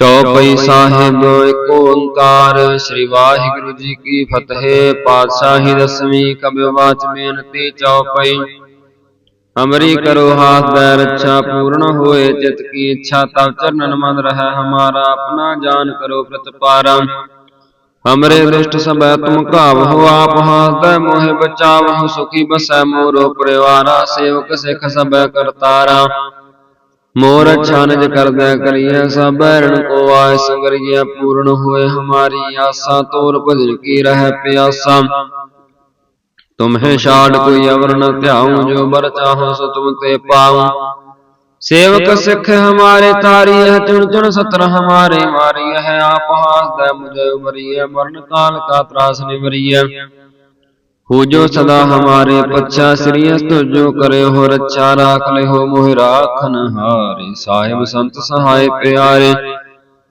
ਚੌਪਈ ਸਾਹਿਬ ਏਕ ਓੰਕਾਰ ਸ੍ਰੀ ਵਾਹਿਗੁਰੂ ਜੀ ਕੀ ਫਤਿਹ ਪਾਤਸ਼ਾਹੀ ਦਸਵੀਂ ਕਬਿ ਵਾਚ ਬੇਨਤੀ ਚੌਪਈ। ਅਮਰੀ ਕਰੋ ਹਾਥ ਬੈ ਰੱਛਾ ਪੂਰਨ ਹੋਏ ਚਿਤ ਕੀ ਇੱਛਾ ਤਬ ਚਰਨਨ ਮਨ ਰਹਿ ਹਮਾਰਾ ਆਪਣਾ ਜਾਨ ਕਰੋ ਪ੍ਰਤਪਾਰਾ। ਹਮਰੇ ਦੁਸ਼ਟ ਸਭੈ ਤੁਮ ਘਾਵਹੁ ਆਪ ਹਾਥ ਮੋਹਿ ਬਚਾਵਹੁ ਸੁਖੀ ਬਸੈ ਮੋਰੋ ਪਰਿਵਾਰਾ ਸੇਵਕ ਸਿਖ ਸਭੈ ਕਰਤਾਰਾ। ਮੋਰ ਅੱਛਾ ਕਰਦਾ ਕਰਦੈ ਕਰੀਐ ਸਭ ਬੈਰਣ ਕੋ ਆਇ ਸੰਗਰੀਐ ਪੂਰਨ ਹੋਏ ਹਮਾਰੀ ਆਸਾ, ਤੋਰ ਭਜਨ ਕੀ ਰਹਿ ਪਿਆਸਾ। ਤੁਮਹਿ ਛਾੜ ਕੋਈ ਅਵਰ ਨ ਧਿਆਉ, ਜੋ ਬਰ ਚਾਹੋ ਸੋ ਤੁਮ ਤੇ ਪਾਉ। ਸੇਵਕ ਸਿੱਖ ਹਮਾਰੇ ਤਾਰੀ ਹੈ, ਚੁਣ ਚੁਣ ਸਤਰ ਹਮਾਰੇ ਮਾਰੀ ਹੈ, ਆਪ ਹਾਸਦੈ ਮੁਝੇ ਉਮਰੀਐ ਮਰਨ ਕਾਲ ਕਾ ਤਰਾਸ ਨਿਵਰੀਐ ਹੋ ਜੋ ਸਦਾ ਹਮਾਰੇ ਪੱਛਾ ਸ੍ਰੀ ਅਸਤ ਜੋ ਕਰੇ ਹੋ ਰੱਛਾ ਰਾਖ ਲੈ ਹੋ ਮੋਹਿ ਰਾਖਨ ਹਾਰੇ ਸਾਹਿਬ ਸੰਤ ਸਹਾਇ ਪਿਆਰੇ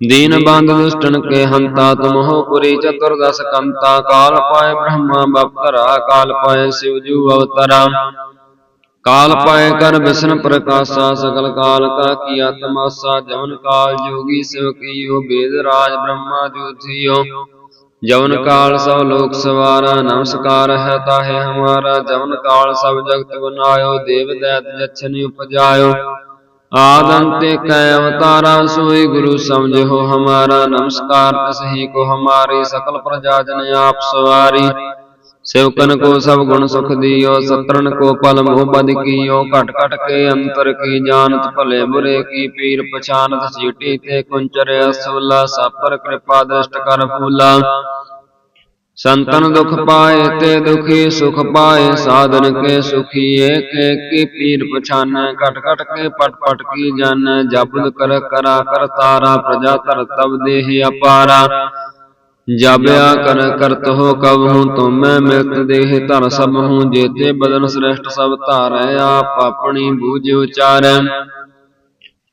ਦੀਨ ਬੰਦ ਦੁਸ਼ਟਨ ਕੇ ਹੰਤਾ ਤੁਮ ਹੋ ਪੁਰੀ ਚਤੁਰਦਸ ਕੰਤਾ ਕਾਲ ਪਾਏ ਬ੍ਰਹਮਾ ਬਪਤਰਾ ਕਾਲ ਪਾਏ ਸਿਵ ਜੂ ਅਵਤਰਾ ਕਾਲ ਪਾਏ ਕਰ ਬਿਸ਼ਨ ਪ੍ਰਕਾਸ਼ਾ ਸਗਲ ਕਾਲ ਕਾ ਕੀਆ ਤਮਾਸਾ ਜਵਨ ਕਾਲ ਜੋਗੀ ਸਿਵ ਕੀਓ ਬੇਦ ਰਾਜ ਬ੍ਰਹਮਾ ਜੋਤਿਓ ਜਵਨ ਕਾਲ ਸਭ ਲੋਕ ਸਵਾਰਾ ਨਮਸਕਾਰ ਹੈ ਤਾਹੇ ਹਮਾਰਾ ਜਵਨ ਕਾਲ ਸਭ ਜਗਤ ਬਨਾਇਓ ਦੇਵ ਦੈਤ ਜਛਨਿ ਉਪਜਾਇਓ। ਆਦੰਤੇ ਕੈ ਅਵਤਾਰਾ ਸੋਈ ਗੁਰੂ ਸਮਝੋ ਹਮਾਰਾ। ਨਮਸਕਾਰ ਤਸਹੀ ਕੋ ਹਮਾਰੀ ਸਕਲ ਪ੍ਰਜਾ ਜਨ ਆਪ ਸਵਾਰੀ। ਸੇਵਕਨ ਕੋ ਸਭ ਗੁਣ ਸੁਖ ਦੀਓ ਸਤਰਨ ਕੋ ਪਲ ਮੋਹ ਬਦ ਕੀਓ, ਘਟ ਘਟ ਕੇ ਅੰਤਰ ਕੀ ਜਾਣਤ, ਭਲੇ ਬੁਰੇ ਕੀ ਪੀਰ ਪਛਾਨਤ, ਸੀਟੀ ਤੇ ਕੁੰਚਰ ਅਸਵਲਾ ਸਾਪਰ ਕਿਰਪਾ ਦ੍ਰਿਸ਼ਟ ਕਰ ਫੂਲਾ। ਸੰਤਨ ਦੁਖ ਪਾਏ ਤੇ ਦੁਖੀ ਸੁਖ ਪਾਏ, ਸਾਧਨ ਕੇ ਸੁਖੀ ਏਕ ਏਕੀ ਪੀਰ ਪਛਾਨ, ਘਟ ਘਟ ਕੇ ਪਟ ਪਟ ਕੀ ਜਾਣੈ, ਜਪ ਕਰ ਕਰਾ ਕਰ ਤਾਰਾ, ਪ੍ਰਜਾ ਤਰ ਤਬ ਦੇਹ ਅਪਾਰਾ। ਜਾਬਿਆ ਕਰ, ਕਰਤ ਹੋ ਕਬ ਹੂੰ ਤੁਮੈ ਮਿਲਤ ਦੇਹ ਧਰ ਸਭ ਹੂੰ ਜੇਤੇ ਬਦਨ ਸ੍ਰੇਸ਼ਟ ਸਭ ਧਾਰੈ, ਆਪ ਆਪਣੀ ਬੂਝ ਉਚਾਰੈ।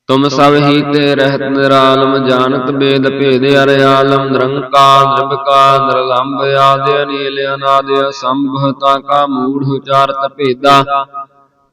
ਤੁਮ ਸਭ ਹੀ ਤੇ ਰਹਿਤ ਨਿਰਾਲਮ, ਜਾਣਤ ਬੇਦ ਭੇਦ ਅਰ ਆਲਮ, ਨਿਰੰਕਾਰ ਨਿਰਭਕਾ ਨਿਰਲੰਭ ਆਦਿ ਅਨੀਲ, ਅਨਾਦਿ ਸੰਭਤਾ ਕਾ ਮੂੜ ਉਚਾਰਤ ਭੇਦਾ।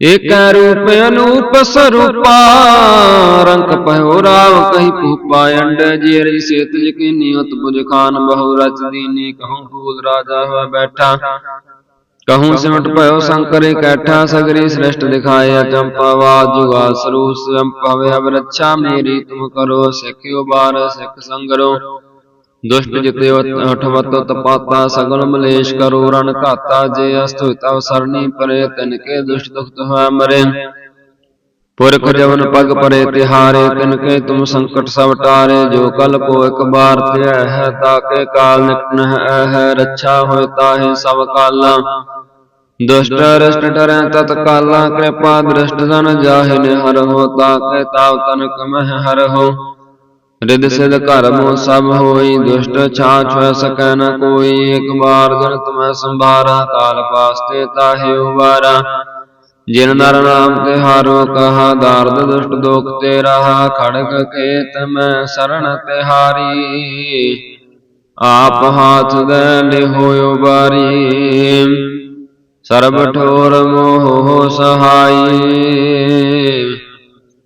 ਅਨੂਪ ਸਰੂਪਾ ਰੰਗ ਪਹਿਓ ਰਾਵ ਕਹੀ ਭੂਪਾ ਅੰਡ ਜੇਰੀ ਸੇਤ ਯਕੀਨੀ ਉਤ ਬੁਝ ਖਾਨ ਬਹੁ ਰਚ ਦੀਨੀ ਕਹੂੰ ਫੂਲ ਰਾਜਾ ਹੋਇ ਬੈਠਾ। ਕਹੂੰ ਸਿਮਟ ਭਇਓ ਸੰਕਰ ਇਕੱਠਾ ਸਗਰੀ ਸ੍ਰਿਸ਼ਟ ਦਿਖਾਇਆ ਚੰਪਾ ਵਾਦ ਜੁਗਾ ਸਰੂਪ ਸਵੰ ਪਵੇ ਅਬ ਰੱਛਾ ਮੇਰੀ ਤੁਮ ਕਰੋ ਸਿੱਖਿਓ ਬਾਰ ਸਿੱਖ ਸੰਗਰੋ। ਦੁਸ਼ਟ ਜਿਤੇ ਅਠਵਤ ਤਪਾਤਾ, ਸਗਲ ਮਲੇਸ਼ ਕਰੋ ਰਨ ਘਾਤਾ, ਜੇ ਅਸਤੁ ਤਵ ਸਰਣੀ ਪਰੇ, ਤਿਨ ਕੇ ਦੁਸ਼ਟ ਦੁਖਤ ਹੋਇ ਮਰੇ। ਪੁਰਖ ਜਵਨ ਪਗ ਪਰੇ ਤਿਹਾਰੇ, ਤਿਨ ਕੇ ਤੁਮ ਸੰਕਟ ਸਭ ਟਾਰੇ, ਜੋ ਕਲ ਕੋ ਇਕ ਬਾਰ ਧਿਆ ਹੈ ਤਾਕੇ ਕਾਲ ਨਿਪਨ ਹੈ ਹੈ ਰੱਛਾ ਹੋਇ ਤਾਹੇ ਸਭ ਕਾਲਾ। ਦੁਸ਼ਟ ਰਸ਼ਟ ਟਰੈ ਤਤ ਕਾਲਾ, ਕਿਰਪਾ ਦ੍ਰਿਸ਼ਟ ਜਨ ਜਾਹਿ ਨੇ ਹਰ ਹੋ ਤਾਕੇ ਤਾਵ ਤਨ ਕਮਹਿ ਹਰ ਹੋ। ਰਿਦ ਸਿਧ ਘਰ ਮੋ ਸਭ ਹੋਈ, ਦੁਸ਼ਟ ਛਾਛ ਹੋਇ ਸਕੈ ਨ ਕੋਈ। ਇਕ ਬਾਰ ਜਨ ਤੁਮੈ ਸੰਭਾਰਾ, ਕਾਲ ਪਾਸਤੇ ਤਾਹਿ ਉਬਾਰਾ। ਜਿਨ ਨਰ ਨਾਮ ਤੇ ਹਾਰੋ ਕਹਾ ਦਾਰਦ ਦੁਸ਼ਟ ਦੋਖ ਤੇ ਰਹਾ। ਖੜਕ ਕੇਤ ਮੈਂ ਸਰਣ ਤਿਹਾਰੀ ਆਪ ਹਾਥ ਦੇ ਲਿਹੋ ਬਾਰੀ ਸਰਬ ਠੋਰ ਮੋਹ ਸਹਾਈ।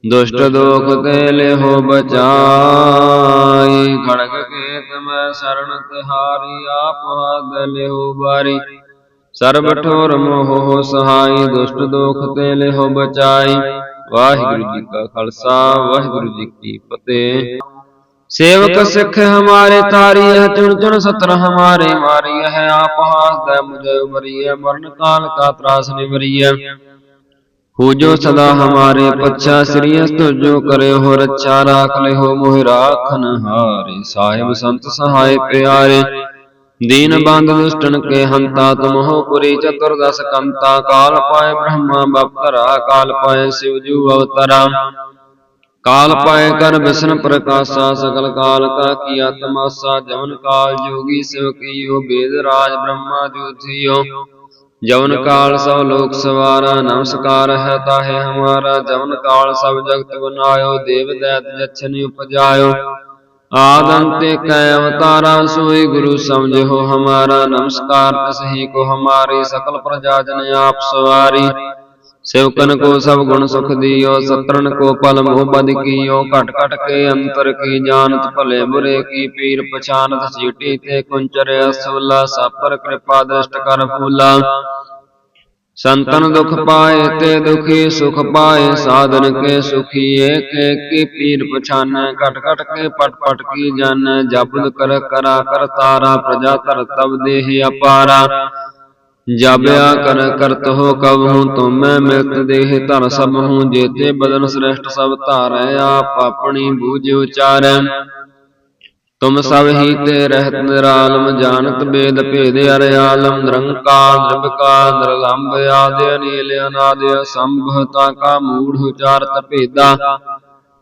ਦੁਸ਼ਟ ਦੋਖ ਤੇ ਲਿਹੋ ਬਚਾਈ। ਖੜਗ ਕੇਤ ਮੈਂ ਸਰਣ ਤਿਹਾਰੀ ਆਪ ਹਾਥ ਲਿਹੋ ਬਾਰੀ। ਸਰਬ ਠੋਰ ਮੋਹ ਸਹਾਈ ਦੁਸ਼ਟ ਦੋਖ ਤੇ ਲਿਹੋ ਬਚਾਈ। ਵਾਹਿਗੁਰੂ ਜੀ ਕਾ ਖਾਲਸਾ ਵਾਹਿਗੁਰੂ ਜੀ ਕੀ ਫਤਿਹ। ਸੇਵਕ ਸਿੱਖ ਹਮਾਰੇ ਤਾਰੀ ਹੈ ਚੁਣ ਚੁਣ ਸਤਰ ਹਮਾਰੇ ਮਾਰੀ ਹੈ। ਆਪ ਹਾਸਦੈ ਮੁਝੇ ਉਮਰੀ ਹੈ ਮਰਨ ਕਾਲ ਕਾ ਤਰਾਸ ਨਿਵਰੀ ਹੋ ਜੋ ਸਦਾ ਹਮਾਰੇ ਪੱਛਾ ਸ੍ਰੀ ਅਸਤੁਜੋ ਕਰਿਓ ਹੋ ਰੱਛਾ ਰਾਖ ਲਿਓ ਮੋਹਿ ਰਾਖਨ ਹਾਰੇ। ਸਾਹਿਬ ਸੰਤ ਸਹਾਇ ਪਿਆਰੇ, ਦੀਨ ਬੰਦ ਦੁਸ਼ਟਨ ਕੇ ਹੰਤਾ ਤੁਮ ਹੋ ਪੁਰੀ ਚਤੁਰਦਸ ਕੰਤਾ। ਕਾਲ ਪਾਇ ਬ੍ਰਹਮਾ ਬਪਤਰਾ, ਕਾਲ ਪਾਏ ਸਿਵ ਜੂ ਅਵਤਰਾ। ਕਾਲ ਪਾਏ ਕਰ ਬਿਸਨ ਪ੍ਰਕਾਸ਼ਾ ਸਕਲ ਕਾਲ ਕਾ ਕੀ ਆਤਮਾਸਾ। ਜਮਨ ਕਾਲ ਜੋਗੀ ਸਿਵ ਕੀਓ, ਬੇਦ ਰਾਜ ਬ੍ਰਹਮਾ ਜੋਤੀਓ। ਜਵਨ ਕਾਲ ਸਭ ਲੋਕ ਸਵਾਰਾ ਨਮਸਕਾਰ ਹੈ ਤਾਹੇ ਹਮਾਰਾ। ਜਵਨ ਕਾਲ ਸਭ ਜਗਤ ਬਨਾਇਓ ਦੇਵ ਦੈਤ ਜਛਨ ਉਪਜਾਇਓ। ਆਦੰਤੇ ਕੈ ਅਵਤਾਰਾ ਸੋਈ ਗੁਰੂ ਸਮਝੋ ਹਮਾਰਾ। ਨਮਸਕਾਰ ਤਸਹੀ ਕੋ ਹਮਾਰੀ ਸਕਲ ਪ੍ਰਜਾ ਜਨ ਆਪ ਸਵਾਰੀ। ਸਿਵਕਨ ਕੋ ਸਭ ਗੁਣ ਸੁਖ ਦੀਓ ਸਤਰਨ ਕੋ ਪਲ ਮੋਹ ਬਦ ਕੀਓ, ਘਟ ਘਟ ਕੇ ਅੰਤਰ ਕੀ ਜਾਣਤ ਭਲੇ ਬੁਰੇ ਕੀ ਪੀਰ ਪਛਾਨਤ ਸੀਟੀ ਤੇ ਕੁੰਚਰ ਅਸਵਲਾ, ਸਾਪਰ ਕਿਰਪਾ ਦ੍ਰਿਸ਼ਟ ਕਰ ਫੂਲਾ। ਸੰਤਨ ਦੁਖ ਪਾਏ ਤੇ ਦੁਖੀ ਸੁਖ ਪਾਏ, ਸਾਧਨ ਕੇ ਸੁਖੀ ਏਕ ਏਕੀ ਪੀਰ ਪਛਾਨ, ਘਟ ਘਟ ਕੇ ਪਟ ਪਟ ਕੀ ਜਾਣੈ ਜਪਦ ਕਰ ਕਰਾ ਕਰ ਕਰਤਾਰਾ ਪ੍ਰਜਾ ਧਰ ਤਬ ਦੇਹ ਅਪਾਰਾ। ਜਾਬਿਆ ਕਰ ਕਰਤ ਹੋ ਕਬ ਹੂੰ ਤੁਮੈ ਮਿਲਤ ਦੇਹ ਧਰ ਸਭ ਹੂੰ ਜੇਤੇ ਬਦਨ ਸ੍ਰਿਸ਼ਟ ਸਭ ਧਾਰੈ, ਆਪ ਆਪਣੀ ਬੂਝ ਉਚਾਰੈ। ਤੁਮ ਸਭ ਹੀ ਤੇ ਰਹਿਤ ਨਿਰਾਲਮ, ਜਾਣਤ ਬੇਦ ਭੇਦ ਅਰਿਆਲਮ ਨਿਰੰਕਾਰ ਨਿਰਭਕਾਰ ਨਿਰਲੰਭ ਆਦਿ ਅਨੀਲ ਅਨਾਦਿ ਅਸੰਭਤਾ ਕਾ ਮੂੜ ਉਚਾਰਤ ਭੇਦਾ।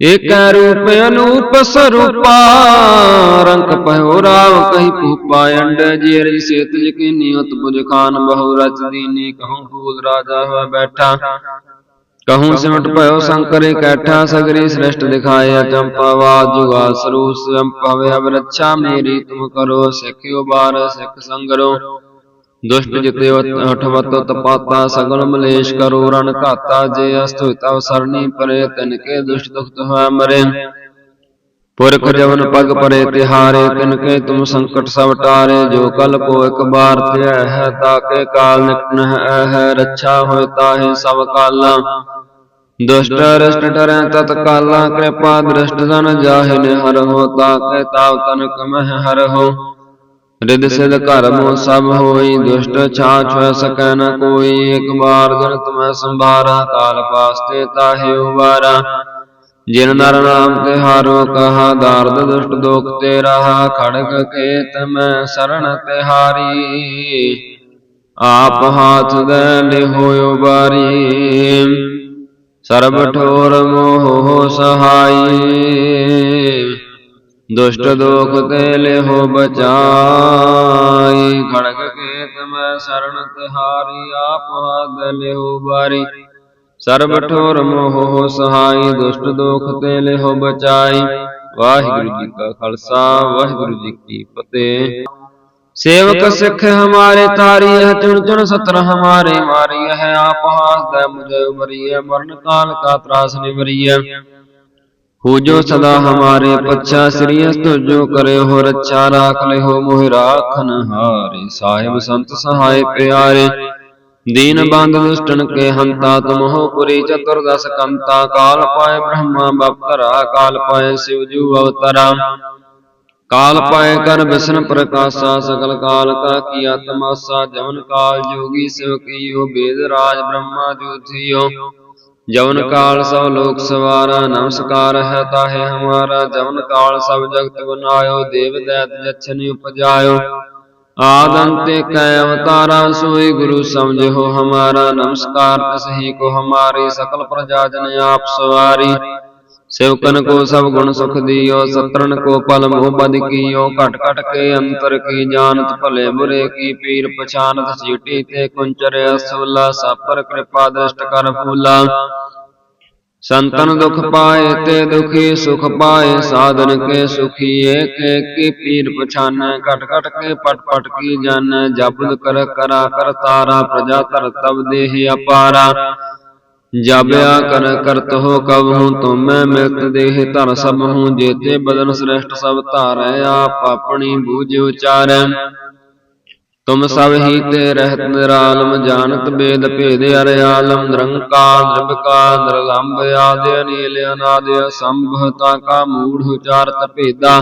एक रूप अनूप स्वरूपा रंग पहो राव कही भूपा अंड जेर से तुझ की नियत बुझ खान बहु रच दीनी कहूँ फूल राजा हुआ बैठा कहूँ सिमट भयो शंकर कैठा सगरी श्रेष्ठ दिखाए चंपावाद जुगा सरूस चंपावे अब रक्षा मेरी तुम करो सिखियो बार सिख संगरो ਦੁਸ਼ਟ ਜਿਤਿਓ ਹਠਵਤ ਤਪਾਤਾ ਸਗਲ ਮਲੇਸ਼ ਕਰੋ, ਰਣ ਘਾਤਾ ਜੇ ਅਸਤੁ ਤਵ ਸਰਣੀ ਪਰੇ, ਤਿਨ ਕੇ ਦੁਸ਼ਟ ਦੁਖ ਤੁਹਾ ਮਰੇ। ਪੁਰਖ ਜਵਨ ਪਗ ਪਰੇ, ਤਿਹਾਰੇ, ਤਿਨ ਕੇ ਤੁਮ ਸੰਕਟ ਸਭ ਟਾਰੇ। ਜੋ ਕਲ ਕੋ ਇਕ ਬਾਰ ਧਿਆ ਹੈ ਤਾ ਕੇ ਕਾਲ ਨਿਕਨ ਹੈ, ਰੱਛਾ ਹੋਇ ਤਾਹੇ ਸਭ ਕਾਲਾ। ਦੁਸ਼ਟ ਰਸ਼ਟ ਟਰੈ ਤਤ ਕਾਲਾ, ਕਿਰਪਾ ਦ੍ਰਿਸ਼ਟ ਜਨ ਜਾਹਿ ਨਿਹਰ ਹੋ, ਤਾ ਕੇ ਤਾਵ ਤਨ ਰਿਦ ਸਿਧ ਕਰਮ ਸਭ ਹੋਈ, ਦੁਸ਼ਟ ਛਾ ਛੁ ਸਕੈ ਨ ਕੋਈ। ਇਕ ਬਾਰ ਜਨ ਤਮੈ ਸੰਭਾਰਾ, ਕਾਲ ਪਾਸਤੇ ਤਾਹਿ ਉਵਾਰਾ ਜਿਨ ਨਰ ਨਾਮ ਤੇ ਹਾਰੋ ਕਹਾ ਦਾਰਦ ਦੁਸ਼ਟ ਦੁਖ ਤੇ ਰਹਾ ਖੜਗ ਕੇ ਤਮੈ ਸਰਣ ਤੇ ਹਾਰੀ ਆਪ ਹਾਥ ਦੇ ਲਿਹੋਇ ਬਾਰੀ ਸਰਬ ਠੋਰ ਮੋਹ ਸਹਾਈ। ਦੁਸ਼ਟ ਦੋਖ ਤੇ ਲਿਹੋ ਬਚਾਈ। ਖੜਗ ਕੇਤ ਮੈਂ ਸਰਣ ਤਿਹਾਰੀ, ਆਪ ਆਗ ਲਿਹੋ ਬਾਰੀ। ਸਰਬ ਠੋਰ ਮੋਹ ਸਹਾਈ, ਦੁਸ਼ਟ ਦੋਖ ਤੇ ਲਿਹੋ ਬਚਾਈ। ਵਾਹਿਗੁਰੂ ਜੀ ਕਾ ਖਾਲਸਾ, ਵਾਹਿਗੁਰੂ ਜੀ ਕੀ ਫਤਿਹ। ਸੇਵਕ ਸਿੱਖ ਹਮਾਰੇ ਤਾਰੀ ਹੈ, ਚੁਣ ਚੁਣ ਸਤਰ ਹਮਾਰੇ ਮਾਰੀ ਹੈ। ਆਪ ਹਾਸ ਦਾ ਮੁਝੇ ਮਰੀਏ ਮਰਨ ਕਾਲ ਕਾ ਤਰਾਸ ਨਿਵਰੀਏ। ਹੋ ਸਦਾ ਹਮਾਰੇ ਪੱਛਾ ਸ੍ਰੀ ਅਸਤੁਜੋ ਕਰੇ ਹੋ ਰੱਛਾ ਰਾਖ ਲੈ ਹੋ ਮੋਹਿ ਰਾਖਨ ਹਾਰੇ ਸਾਹਿਬ ਸੰਤ ਸਹਾਇ ਪਿਆਰੇ ਦੀਨ ਬੰਦ ਦੁਸ਼ਟਨ ਕੇ ਹੰਤਾ ਤੁਮਹੁ ਪੁਰੀ ਚਤੁਰਦਸ ਕੰਤਾ ਕਾਲ ਪਾਏ ਬ੍ਰਹਮਾ ਬਪਤਰਾ ਕਾਲ ਪਾਏ ਸਿਵ ਜੂ ਅਵਤਰਾ ਕਾਲ ਪਾਏ ਕਰ ਵਿਸ਼ਨ ਪ੍ਰਕਾਸ਼ਾ ਸਗਲ ਕਾਲ ਕਾ ਕੀ ਆਤਮਾਸਾ ਜਵਨ ਕਾਲ ਜੋਗੀ ਸਿਵ ਕੀਓ ਬੇਦ ਰਾਜ ਬ੍ਰਹਮਾ ਜੋਥਿਓ ਜਵਨ ਕਾਲ ਸਭ ਲੋਕ ਸਵਾਰਾ ਨਮਸਕਾਰ ਹੈ ਤਾਹੇ ਹਮਾਰਾ ਜਵਨ ਕਾਲ ਸਭ ਜਗਤ ਬਨਾਇਓ ਦੇਵ ਦੈਤ ਜਛਨੀ ਉਪਜਾਇਓ। ਆਦੰਤੇ ਕੈ ਅਵਤਾਰਾ ਸੋਈ ਗੁਰੂ ਸਮਝੋ ਹਮਾਰਾ ਨਮਸਕਾਰ ਤਸਹੀ ਕੋ ਹਮਾਰੇ ਸਕਲ ਪ੍ਰਜਾ ਜਨ ਆਪ ਸਵਾਰੀ। ਸੇਵਕਨ ਕੋ ਸਭ ਗੁਣ ਸੁਖ ਦਿਓ ਸਤਰਨ ਕੋ ਪਲ ਮੋਹ ਬਦ ਕੀਓ, ਘਟ ਘਟ ਕੇ ਅੰਤਰ ਕੀ ਜਾਣਤ ਭਲੇ ਬੁਰੇ ਕੀ ਪੀਰ ਪਛਾਨਤ ਸੀਟੀ ਤੇ ਕੁੰਚਰ ਅਸਵਲਾ ਸਾਪਰ ਕਿਰਪਾ ਦ੍ਰਿਸ਼ਟ ਕਰ ਫੂਲਾ। ਸੰਤਨ ਦੁਖ ਪਾਏ ਤੇ ਦੁਖੀ ਸੁਖ ਪਾਏ, ਸਾਧਨ ਕੇ ਸੁਖੀ ਏਕ ਏਕੀ ਪੀਰ ਪਛਾਨ, ਘਟ ਘਟ ਕੇ ਪਟ ਪਟ ਕੀ ਜਾਣੈ ਜਪਦ ਕਰ ਕਰਾ ਕਰਤਾਰਾ ਪ੍ਰਜਾ ਤਰ ਤਬ ਦੇਹ ਅਪਾਰਾ। ਜਾਬਿਆ ਕਰ ਕਰਤ ਹੋ ਕਬ ਹੂੰ ਤੁਮੈ ਮਿਲਤ ਦੇਹ ਧਰ ਸਭ ਹੂੰ ਜੇਤੇ ਬਦਨ ਸ੍ਰੇਸ਼ਟ ਸਭ ਧਾਰੈ, ਆਪ ਆਪਣੀ ਬੂਝ ਉਚਾਰੈ। ਤੁਮ ਸਭ ਹੀ ਤੇ ਰਹਿਤ ਨਿਰਾਲਮ, ਜਾਣਤ ਬੇਦ ਭੇਦ ਅਰ ਆਲਮ, ਨਿਰੰਕਾਰ ਨਿਰਭਕਾ ਨਿਰਲੰਭ ਆਦਿ ਅਨੀਲ, ਅਨਾਦਿ ਸੰਭਤਾ ਕਾ ਮੂੜ ਉਚਾਰਤ ਭੇਦਾ।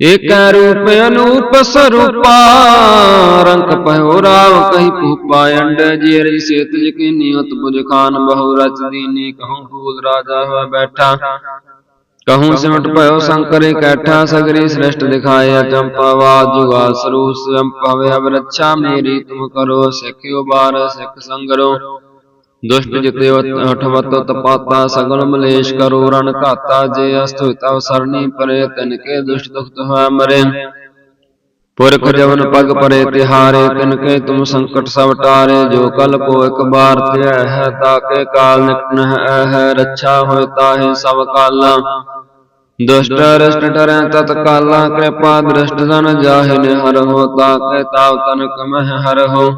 ਏਕੈ ਰੂਪ ਅਨੂਪ ਸਰੂਪਾ, ਰੰਗ ਪਹਿਓ ਰਾਵ ਕਹੀ ਭੂਪਾ ਅੰਡ ਜੇਰੀ ਸੇਤ ਜਕੀਨੀ ਉਤ ਬੁਝ ਖਾਨ ਬਹੁ ਰਚ ਦੀਨੀ, ਕਹੂੰ ਫੂਲ ਰਾਜਾ ਹੋਇ ਬੈਠਾ। ਕਹੂੰ ਸਿਮਟ ਭਇਓ ਸ਼ੰਕਰ ਇਕੱਠਾ ਸਗਰੀ ਸ੍ਰਿਸ਼ਟ ਦਿਖਾਇਆ ਚੰਪਾਵਾ ਜੁਗਾ ਸਰੂਪ ਸਵੰ ਪਵੇ ਅਬ ਰੱਛਾ ਮੇਰੀ ਤੁਮ ਕਰੋ, ਸਿੱਖਿਓ ਬਾਰ ਸਿੱਖ ਸੰਗਰੋ। ਦੁਸ਼ਟ ਜਿਤੇ ਅਠਵਤ ਤਪਾਤਾ ਸਗਲ ਮਲੇਸ਼ ਕਰੋ, ਰਣ ਘਾਤਾ ਜੇ ਅਸਤੁ ਸਰਣੀ ਪਰੇ, ਤਿਨ ਕੇ ਦੁਸ਼ਟ ਦੁਖਤ ਹੋਇ ਮਰੇ। ਪੁਰਖ ਜਵਨ ਪਗ ਪਰੇ ਤਿਹਾਰੇ, ਤਿਨ ਕੇ ਤੁਮ ਸੰਕਟ ਸਭ ਟਾਰੇ। ਜੋ ਕਲ ਕੋ ਇਕ ਬਾਰ ਧਿਆ ਹੈ ਤਾਕੇ ਕਾਲ ਨਿਕਟ ਹੈ ਹੈ ਰੱਛਾ ਹੋਇ ਤਾਹੇ ਸਭ ਕਾਲਾ। ਦੁਸ਼ਟ ਰਸ਼ਟ ਟਰੈ ਤਤ ਕਾਲਾ, ਕਿਰਪਾ ਦ੍ਰਿਸ਼ਟ ਜਨ ਜਾਹਿ ਨੇ ਹਰ ਹੋ ਤਾਕੇ ਤਾਵ ਤਨ ਕਮਹਿ ਹਰ ਹੋ।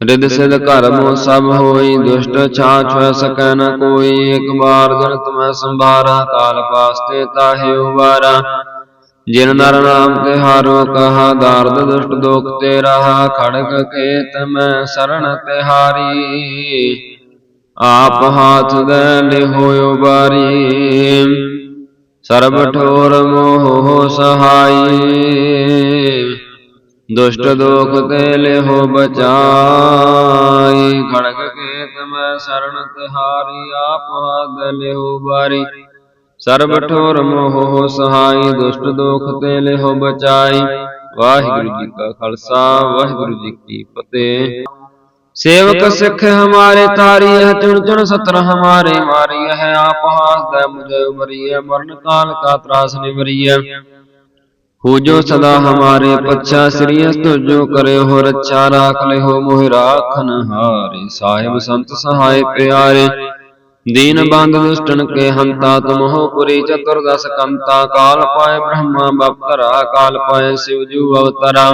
ਰਿਦ ਸਿਧ ਕਰਮ ਸਭ ਹੋਈ, ਦੁਸ਼ਟ ਛਾਛ ਹੋਇ ਸਕੈ ਨ ਕੋਈ। ਇਕ ਬਾਰ ਜਨ ਤੁਮੈ ਸੰਭਾਰਾ, ਕਾਲ ਪਾਸਤੇ ਤਾਹੇ ਉਬਾਰਾ। ਜਿਨ ਨਰ ਨਾਮ ਤੇ ਹਾਰੋ ਕਹਾ, ਦਾਰਦ ਦੁਸ਼ਟ ਦੋਖ ਤੇ ਰਹਾ ਖੜਗ ਕੇਤ ਮੈਂ ਸਰਣ ਤਿਹਾਰੀ ਆਪ ਹਾਥ ਦੇ ਲਿਹੋਇ ਬਾਰੀ। ਸਰਬ ਠੋਰ ਮੋਹ ਸਹਾਈ। ਦੁਸ਼ਟ ਦੋਖ ਤੇ ਲਿਹੋ ਬਚਾਈ। ਖੜਗ ਕੇਤ ਮੈਂ ਸਰਣ ਤਿਹਾਰੀ ਆਪ ਹਾਥ ਲਿਹੋ ਬਾਰੀ। ਸਰਬ ਠੋਰ ਮੋਹ ਸਹਾਈ ਦੁਸ਼ਟ ਦੋਖ ਤੇ ਲਿਹੋ ਬਚਾਈ। ਵਾਹਿਗੁਰੂ ਜੀ ਕਾ ਖਾਲਸਾ ਵਾਹਿਗੁਰੂ ਜੀ ਕੀ ਫਤਿਹ। ਸੇਵਕ ਸਿੱਖ ਹਮਾਰੇ ਤਾਰੀ ਹੈ ਚੁਣ ਚੁਣ ਸਤਰ ਹਮਾਰੇ ਮਾਰੀ ਹੈ। ਆਪ ਹਾਸਦਾ ਮੁਝੇ ਉਮਰੀ ਹੈ ਮਰਨ ਕਾਲ ਕਾ ਤਰਾਸ ਨਿਵਰੀ ਹੋ ਜੋ ਸਦਾ ਹਮਾਰੇ ਪੱਛਾ ਸ੍ਰੀ ਅਸਤੁ ਜੋ ਕਰੇ ਹੋ ਰੱਛਾ ਰਾਖ ਲੈ ਹੋ ਮੋਹਿ ਰਾਖਨ ਹਾਰੇ ਸਾਹਿਬ ਸੰਤ ਸਹਾਇ ਪਿਆਰੇ ਦੀਨ ਬੰਦ ਦੁਸ਼ਟਨ ਕੇ ਹੰਤਾ ਤਮਹੁ ਪੁਰੀ ਚਤੁਰਦਸ ਕੰਤਾ ਕਾਲ ਪਾਇ ਬ੍ਰਹਮਾ ਬਪਤਰਾ ਕਾਲ ਪਾਏ ਸਿਵ ਜੂ ਅਵਤਰਾ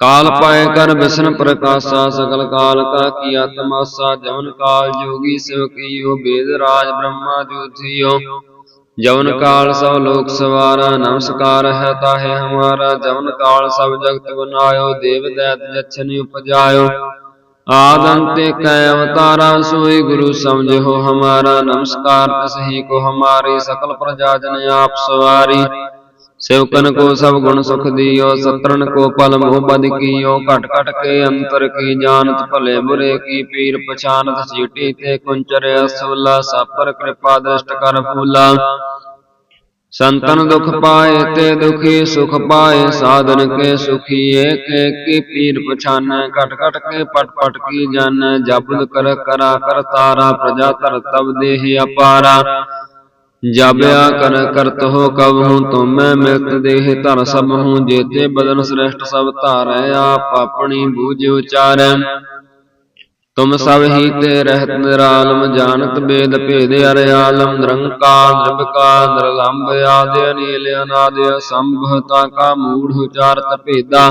ਕਾਲ ਪਾਏ ਕਰ ਵਿਸ਼ਨ ਪ੍ਰਕਾਸ਼ਾ ਸਗਲ ਕਾਲ ਕਾ ਕੀ ਆਤਮਾਸਾ ਜਮਨ ਕਾਲ ਜੋਗੀ ਸਿਵ ਕੀਓ ਬੇਦ ਰਾਜ ਬ੍ਰਹਮਾ ਜੋਤੀਓ ਜਵਨ ਕਾਲ ਸਭ ਲੋਕ ਸਵਾਰਾ ਨਮਸਕਾਰ ਹੈ ਤਾਹੇ ਹਮਾਰਾ। ਜਵਨ ਕਾਲ ਸਭ ਜਗਤ ਬਨਾਇਓ ਦੇਵ ਦੈਤ ਜਛਨ ਉਪਜਾਇਓ। ਆਦੰਤੇ ਕੈ ਅਵਤਾਰਾ ਸੋਈ ਗੁਰੂ ਸਮਝੋ ਹਮਾਰਾ। ਨਮਸਕਾਰ ਤਸਹੀ ਕੋ ਹਮਾਰੇ ਸਕਲ ਪ੍ਰਜਾ ਜਨ ਆਪ ਸਵਾਰੀ। ਸਿਵਕਨ ਕੋ ਸਭ ਗੁਣ ਸੁਖ ਦੀਓ ਸਤਰਨ ਕੋ ਪਲ ਮੋਹ ਬਦ ਕੀਓ, ਘਟ ਘਟ ਕੇ ਅੰਤਰ ਕੀ ਜਾਣਤ ਭਲੇ ਬੁਰੇ ਕੀ ਪੀਰ ਪਛਾਨਤ ਸੀਟੀ ਤੇ ਕੁੰਚਰ ਅਸਵਲਾ ਸਾਪਰ ਕਿਰਪਾ ਦ੍ਰਿਸ਼ਟ ਕਰ ਫੂਲਾ। ਸੰਤਨ ਦੁਖ ਪਾਏ ਤੇ ਦੁਖੀ ਸੁਖ ਪਾਏ, ਸਾਧਨ ਕੇ ਸੁਖੀ ਏਕ ਏਕੀ ਪੀਰ ਪਛਾਨੈ, ਘਟ ਘਟ ਕੇ ਪਟ ਪਟ ਕੀ ਜਾਣੈ ਜਪਦ ਕਰ ਕਰਾ ਕਰ ਕਰਤਾਰਾ ਪ੍ਰਜਾ ਤਰ ਤਬ ਦੇਹ ਅਪਾਰਾ। ਜਾਬਿਆ ਕਰ ਕਰਤ ਹੋ ਕਬ ਹੂੰ ਤੁਮੈ ਮਿਲਤ ਦੇਹ ਧਰ ਸਭ ਹੂੰ, ਜੇਤੇ ਬਦਨ ਸ੍ਰੇਸ਼ਟ ਸਭ ਧਾਰੈ, ਆਪ ਆਪਣੀ ਬੂਝ ਉਚਾਰੈ। ਤੁਮ ਸਭ ਹੀ ਤੇ ਰਹਿਤ ਨਿਰਾਲਮ, ਜਾਣਤ ਬੇਦ ਭੇਦ ਅਰਿਆਲਮ ਨਿਰੰਕਾਰ ਨਿਰਭਕਾਰ ਨਿਰਲੰਭ ਆਦਿ ਅਨੀਲ ਅਨਾਦਿ ਅਸੰਭਤਾ ਕਾ ਮੂੜ ਉਚਾਰਤ ਭੇਦਾ।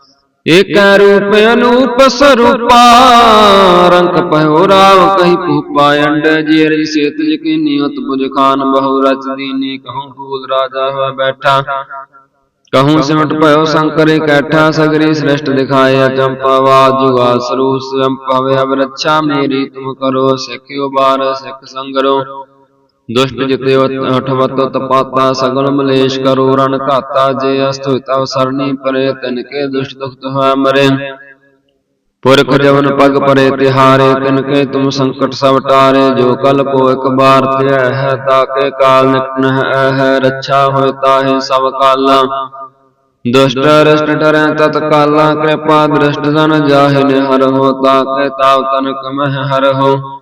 ਏਕੈ ਰੂਪ ਅਨੂਪ ਸਰੂਪਾ, ਰੰਗ ਪਹਿਓ ਰਾਵ ਕਹੀ ਭੂਪਾ, ਅੰਡ ਜੇਰੀ ਸੇਤ ਜਕੀਨੀ ਉਤ ਬੁਝ ਖਾਨ ਬਹੁ ਰਚ ਦੀਨੀ, ਕਹੂੰ ਫੂਲ ਰਾਜਾ ਹੋਇ ਬੈਠਾ। ਕਹੂੰ ਸਿਮਟ ਭਇਓ ਸ਼ੰਕਰ ਇਕੱਠਾ ਸਗਰੀ ਸ੍ਰਿਸ਼ਟ ਦਿਖਾਇਆ ਚੰਪਾਵਾ ਜੁਗਾ ਸਰੂਪ ਸਵੰ ਪਵੇ ਅਬ ਰੱਛਾ, ਮੇਰੀ ਤੁਮ ਕਰੋ, ਸਿੱਖਿਓ ਬਾਰ ਸਿੱਖ ਸੰਗਰੋ। ਦੁਸ਼ਟ ਜਿਤੇ ਅਠਵਤ ਤਪਾਤਾ, ਸਗਲ ਮਲੇਸ਼ ਕਰੋ, ਰਣ ਘਾਤਾ, ਜੇ ਅਸਤੁ ਤਵ ਸਰਣੀ ਪਰੇ, ਤਿਨ ਕੇ ਦੁਸ਼ਟ ਦੁਖਤ ਹੋਇ ਮਰੇ। ਪੁਰਖ ਜਵਨ ਪਗ ਪਰੇ, ਤਿਹਾਰੇ, ਤਿਨ ਕੇ ਤੁਮ ਸੰਕਟ ਸਭ ਟਾਰੇ। ਜੋ ਕਲ ਕੋ ਇਕ ਬਾਰ ਧਿਆ ਹੈ ਤਾਕੇ ਕਾਲ ਨਿਕਟ ਹੈ, ਰੱਛਾ ਹੋਇ ਤਾਹੇ ਸਭ ਕਾਲਾ। ਦੁਸ਼ਟ ਰਸ਼ਟ ਟਰੈ ਤਤ ਕਾਲਾ, ਕਿਰਪਾ ਦ੍ਰਿਸ਼ਟ ਜਨ ਜਾਹਿ ਨਿਹਰ ਹਰ ਹੋ ਤਾਕੇ ਤਾਵ ਤਨ ਕਮਹਿ ਹਰ ਹੋ।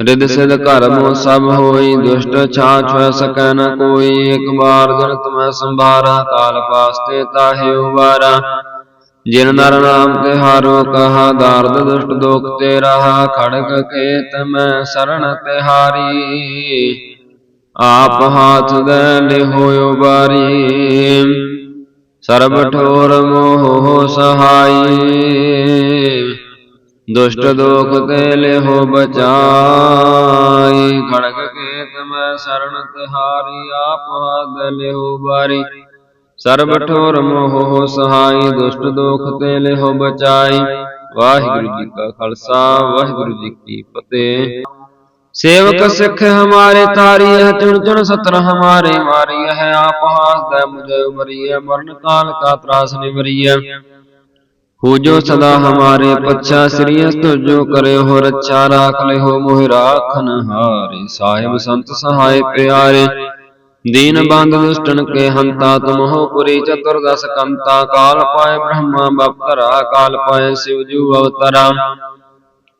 ਰਿਦ ਸਿਧ ਕਰਮ ਸਭ ਹੋਈ, ਦੁਸ਼ਟ ਛਾਛ ਹੋਇ ਸਕੈ ਨ ਕੋਈ। ਇਕ ਬਾਰ ਜਨ ਤੁਮੈ ਸੰਭਾਰਾ, ਕਾਲ ਪਾਸਤੇ ਤਾਹੇ ਉਬਾਰਾ। ਜਿਨ ਨਰ ਨਾਮ ਤੇ ਹਾਰੋ ਕਹਾ ਦਾਰਦ ਦੁਸ਼ਟ ਦੋਖ ਤੇ ਰਹਾ, ਖੜਕ ਕੇਤ ਮੈਂ ਸਰਣ ਤਿਹਾਰੀ ਆਪ ਹਾਥ ਦੇ ਲਿਹੋ ਬਾਰੀ ਸਰਬ ਠੋਰ ਮੋਹ ਸਹਾਈ। ਦੁਸ਼ਟ ਲੋਕ ਕੇ ਲਿਹੋ ਬਚਾਈ। ਖੜਗ ਕੇ ਤਮੈ ਸਰਣ ਤਿਹਾਰੀ ਆਪ ਆਗ ਲਿਹੋ ਬਾਰੀ। ਸਰਬ ਠੋਰ ਮੋਹ ਸਹਾਈ ਦੁਸ਼ਟ ਦੋਖ ਤੇ ਲਿਹੋ ਬਚਾਈ। ਵਾਹਿਗੁਰੂ ਜੀ ਕਾ ਖਾਲਸਾ ਵਾਹਿਗੁਰੂ ਜੀ ਕੀ ਫਤਿਹ। ਸੇਵਕ ਸਿੱਖ ਹਮਾਰੇ ਤਾਰੀ ਹੈ ਚੁਣ ਚੁਣ ਸਤਰ ਹਮਾਰੇ ਮਾਰੀ ਹੈ। ਆਪ ਹਾਸ ਦਾ ਮੁਝੇ ਮਰੀਏ ਮਰਨ ਕਾਲ ਕਾ ਤਰਾਸ ਨਿਵਰੀਏ ਹੋ ਸਦਾ ਹਮਾਰੇ ਪੱਛਾ ਸ੍ਰੀਅਸ ਤੁਜੋ ਕਰੇ ਹੋ ਰੱਛਾ ਰਾਖ ਲੈ ਹੋ ਮੋਹਿ ਰਾਖਨ ਹਾਰੇ ਸਾਹਿਬ ਸੰਤ ਸਹਾਇ ਪਿਆਰੇ ਦੀਨ ਬੰਦ ਦੁਸ਼ਟਨ ਕੇ ਹੰਤਾ ਤੁਮਹੁ ਪੁਰੀ ਚਤੁਰਦਸ ਕੰਤਾ ਕਾਲ ਪਾਏ ਬ੍ਰਹਮਾ ਬਪਤਰਾ ਕਾਲ ਪਾਏ ਸਿਵ ਜੂ ਅਵਤਰਾ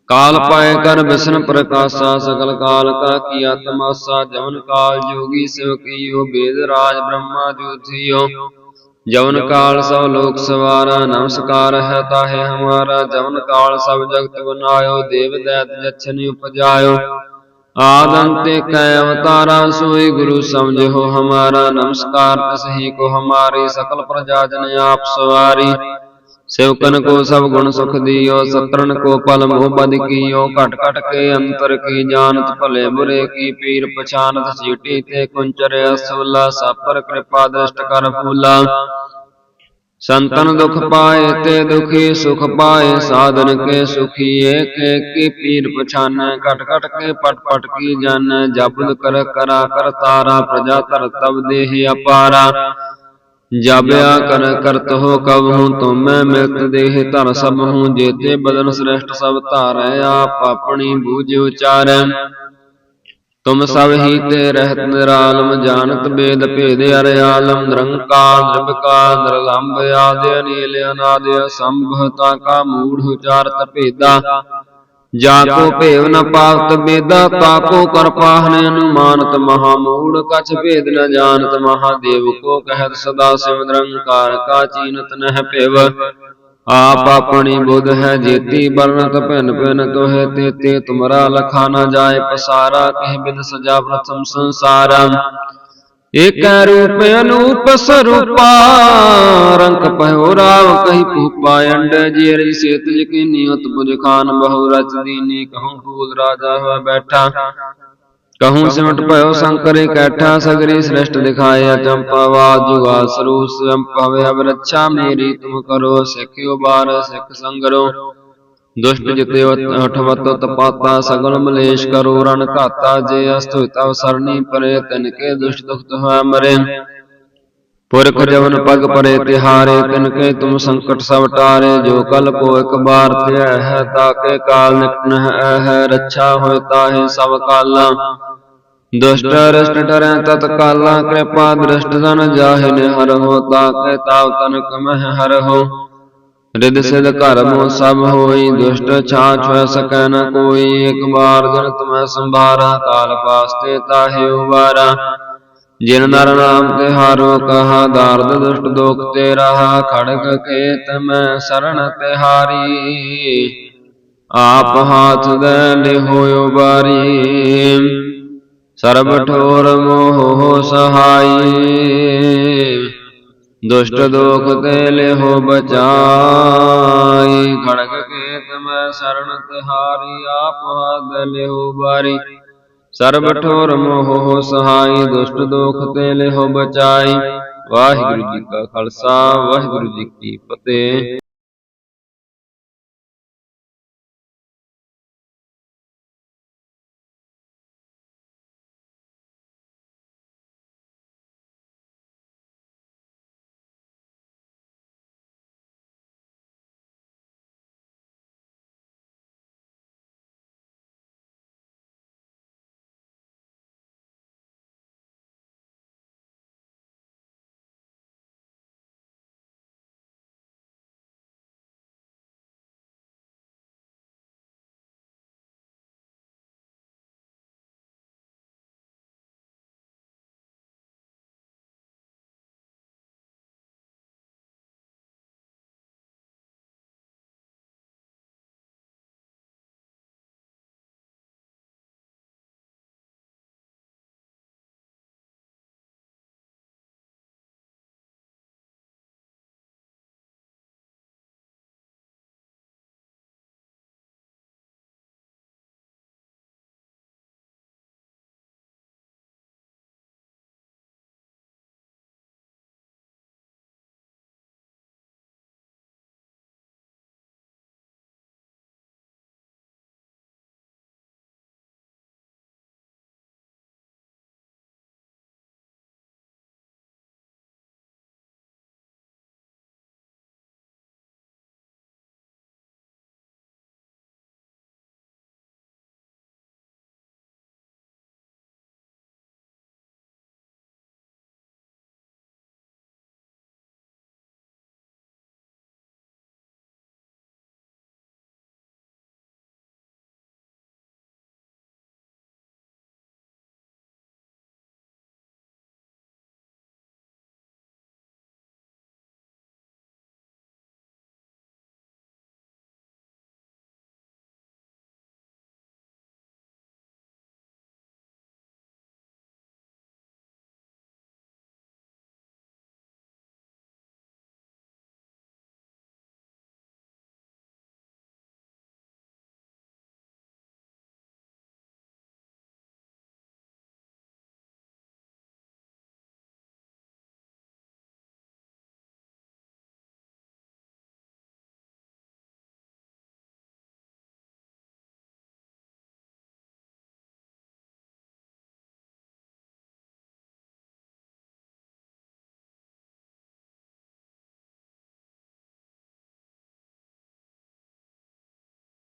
ਕਾਲ ਪਾਏ ਕਰ ਵਿਸ਼ਨ ਪ੍ਰਕਾਸ਼ਾ ਸਗਲ ਕਾਲ ਕਾ ਕੀ ਆਤਮਾਸਾ ਜਵਨ ਕਾਲ ਜੋਗੀ ਸਿਵ ਕੀਓ ਬੇਦ ਰਾਜ ਬ੍ਰਹਮਾ ਜੋਤਿਓ ਜਵਨ ਕਾਲ ਸਭ ਲੋਕ ਸਵਾਰਾ ਨਮਸਕਾਰ ਹੈ ਤਾਹੇ ਹਮਾਰਾ ਜਵਨ ਕਾਲ ਸਭ ਜਗਤ ਬਨਾਇਓ ਦੇਵ ਦੈਤ ਜਛਨਿ ਉਪਜਾਇਓ। ਆਦੰਤੇ ਕੈ ਅਵਤਾਰਾ ਸੋਈ ਗੁਰੂ ਸਮਝੋ ਹਮਾਰਾ ਨਮਸਕਾਰ ਤਸਹੀ ਕੋ ਹਮਾਰੀ ਸਕਲ ਪ੍ਰਜਾ ਜਨ ਆਪ ਸਵਾਰੀ। ਸੇਵਕਨ ਕੋ ਸਭ ਗੁਣ ਸੁਖ ਦੀਓ ਸਤਰਨ ਕੋ ਪਲ ਮੋਹ ਬਦ ਕੀਓ, ਘਟ ਘਟ ਕੇ ਅੰਤਰ ਕੀ ਜਾਣਤ, ਭਲੇ ਬੁਰੇ ਕੀ ਪੀਰ ਪਛਾਨਤ, ਸੀਟੀ ਤੇ ਕੁੰਚਰ ਅਸੂਲਾ, ਸਾਪਰ ਕਿਰਪਾ ਦ੍ਰਿਸ਼ਟ ਕਰ ਫੂਲਾ। ਸੰਤਨ ਦੁਖ ਪਾਏ ਤੇ ਦੁਖੀ ਸੁਖ ਪਾਏ, ਸਾਧਨ ਕੇ ਸੁਖੀ ਏਕ ਏਕੀ ਪੀਰ ਪਛਾਨ, ਘਟ ਘਟ ਕੇ ਪਟ ਪਟ ਕੀ ਜਾਣੈ ਜਪਦ ਕਰ ਕਰਾ ਕਰਤਾਰਾ ਪ੍ਰਜਾ ਤਰ ਤਬ ਦੇਹ ਅਪਾਰਾ। ਜਾਬਿਆ ਕਰ ਕਰਤ ਹੋ ਕਬ ਹੂੰ ਤੁਮੈ ਮਿਲਤ ਦੇਹ ਧਰ ਸਭ ਹੂੰ ਜੇਤੇ ਬਦਨ ਸ੍ਰੇਸ਼ਟ ਸਭ ਧਾਰੈ, ਆਪ ਆਪਣੀ ਬੂਝ ਉਚਾਰੈ। ਤੁਮ ਸਭ ਹੀ ਤੇ ਰਹਿਤ ਨਿਰਾਲਮ, ਜਾਣਤ ਬੇਦ ਭੇਦ ਅਰ ਆਲਮ, ਨਿਰੰਕਾਰ ਨਿਰਭਕਾਰ ਨਿਰਲੰਭ ਆਦਿ ਅਨੀਲ, ਅਨਾਦਿ ਸੰਭਤਾ ਕਾ ਮੂੜ ਉਚਾਰਤ ਭੇਦਾ। ਜਾ ਕੋ ਭੇਵ ਨ ਪਾਵਤ ਬੇਦਾ ਤਾਕੋ ਕਰ ਪਾਹਨ ਅਨੁਮਾਨਤ ਮਹਾ ਮੂੜ ਕਛ ਭੇਦ ਨ ਜਾਣਤ ਮਹਾਦੇਵ ਕੋ ਕਹਿਤ ਸਦਾ ਸਿਵ ਨਿਰੰਕਾਰ ਕਾ ਚੀਨਤ ਨਹਿ ਭੇਵ। ਆਪ ਆਪਣੀ ਬੁੱਧ ਹੈ ਜੇਤੀ ਬਰਨਤ ਭਿਨ ਭਿਨ ਤੋਹਿ ਤੇ ਤੇ ਤੁਮਰਾ ਲਖਾ ਨ ਜਾਏ ਪਸਾਰਾ ਕਹਿ ਬਿਦ ਸਜਾ ਪ੍ਰਥਮ ਸੰਸਾਰਾ। ਏਕ ਰੂਪ ਅਨੂਪ ਸਰੂਪਾ, ਰੰਗ ਪਹਿਓ ਰਾਵ ਕਹੀ ਭੂਪਾ, ਅੰਡ ਜੇਰੀ ਸੇਤ ਜਕੀਨੀ ਉਤ ਬੁਜ ਖਾਨ ਬਹੁ ਰਚ ਦੀਨੀ, ਕਹੂੰ ਫੂਲ ਰਾਜਾ ਹੋਇ ਬੈਠਾ। ਕਹੂੰ ਸਿਮਟ ਭਇਓ ਸ਼ੰਕਰ ਇਕੱਠਾ ਸਗਰੀ ਸ੍ਰਿਸ਼ਟ ਦਿਖਾਇਆ ਚੰਪਾ ਵਾਦ ਜੁਗਾ ਸਰੂਪ ਸਵੰ ਭਵੇ ਅਬ ਰੱਛਾ ਮੇਰੀ ਤੁਮ ਕਰੋ, ਸਿੱਖਿਓ ਬਾਰ ਸਿੱਖ ਸੰਗਰੋ। ਦੁਸ਼ਟ ਜਿਤਿ ਅਠਵਤ ਤਪਾਤਾ ਸਗਲ ਮਲੇਸ਼ ਕਰੋ ਰਣ ਘਾਤਾ ਜੇ ਅਸਤੁ ਤਵ ਸਰਣੀ ਪਰੇ ਤਿਨ ਕੇ ਦੁਸ਼ਟ ਦੁਖਤ ਹੋਇ ਮਰੇ। ਪੁਰਖ ਜਵਨ ਪਗ ਪਰੇ ਤਿਹਾਰੇ ਤਿਨ ਕੇ ਤੁਮ ਸੰਕਟ ਸਭ ਟਾਰੇ ਜੋ ਕਲ ਕੋ ਇਕ ਬਾਰ ਧਿਆ ਹੈ ਤਾਕੇ ਕਾਲ ਨਿਕਟ ਹੈ ਰੱਛਾ ਹੋਇ ਤਾਹੇ ਸਭ ਕਾਲਾ। ਦੁਸ਼ਟ ਰਸ਼ਟ ਡਰੈ ਤਤ ਕਾਲਾ ਕਿਰਪਾ ਦ੍ਰਿਸ਼ਟ ਜਨ ਜਾਹਿ ਨੇ ਹਰ ਹੋ ਤਾਕੇ ਤਾਵ ਤਨ ਕਮਹਿ ਹਰ ਹੋ ਰਿਦ ਸਿਧ ਕਰਮ ਮੋ ਸਭ ਹੋਈ, ਦੁਸ਼ਟ ਛਾਛ ਹੋਇ ਸਕੈ ਨ ਕੋਈ। ਇਕ ਬਾਰ ਜਨ ਤੁਮੈ ਸੰਭਾਰਾ, ਕਾਲ ਪਾਸਤੇ ਤਾਹੇ ਉਬਾਰਾ। ਜਿਨ ਨਰ ਨਾਮ ਤੇ ਹਾਰੋ ਕਹਾ, ਦਾਰਦ ਦੁਸ਼ਟ ਦੋਖ ਤੇ ਰਹਾ, ਖੜਕ ਕੇ ਮੈਂ ਸਰਣ ਤਿਹਾਰੀ ਆਪ ਹਾਥ ਦੇ ਲਿਹੋ ਬਾਰੀ ਸਰਬ ਠੋਰ ਮੋਹ ਸਹਾਈ। ਦੁਸ਼ਟ ਦੋਖ ਤੇ ਲਿਹੋ ਬਚਾਈ। ਖੜਗ ਕੇਤ ਮੈਂ ਸਰਣ ਤਿਹਾਰੀ ਆਪ ਹਾਥ ਲਿਹੋ ਬਾਰੀ। ਸਰਬ ਠੋਰ ਮੋਹ ਸਹਾਈ ਦੁਸ਼ਟ ਦੋਖ ਤੇ ਲਿਹੋ ਬਚਾਈ। ਵਾਹਿਗੁਰੂ ਜੀ ਕਾ ਖਾਲਸਾ ਵਾਹਿਗੁਰੂ ਜੀ ਕੀ ਫਤਿਹ।